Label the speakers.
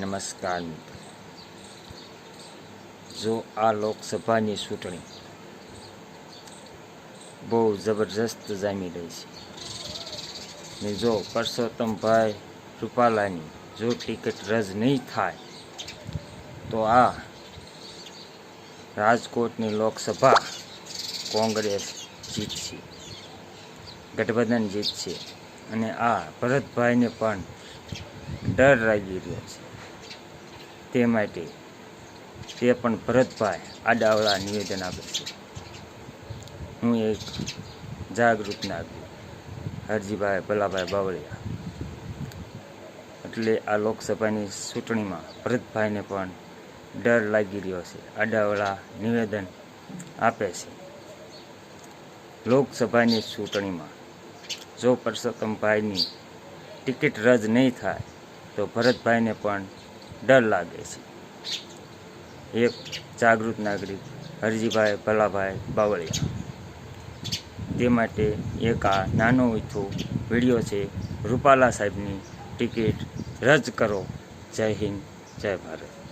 Speaker 1: નમસ્કાર મિત્રો. જો આ લોકસભાની ચૂંટણી બહુ જબરજસ્ત જામી રહી છે. ને જો પરસોત્તમભાઈ રૂપાલાની જો ટિકિટ રદ નહીં થાય, તો આ રાજકોટની લોકસભા કોંગ્રેસ જીતશે ગઠબંધન જીતશે અને આ ભરતભાઈને પણ ડર લાગી રહ્યો છે. તે માટે તે પણ ભરતભાઈ આડાવડા નિવેદન આપે છે, હું એક જાગૃત નાગરિક, હરજીભાઈ ભલાભાઈ બાવળિયા. એટલે આ લોકસભાની ચૂંટણીમાં ભરતભાઈને પણ ડર લાગી રહ્યો છે આડાવડા નિવેદન આપે છે. લોકસભાની ચૂંટણીમાં જો પરસોત્તમભાઈની ટિકિટ રદ નહીં થાય, તો ભરતભાઈને પણ ડર લાગે છે. એક જાગૃત નાગરિક, હરજીભાઈ ભલાભાઈ બાવળિયા. તે માટે એક આ નાનો ઈથો વીડિયો છે, રૂપાલા સાહેબની ટિકિટ રદ કરો. જય હિન્દ, જય ભારત.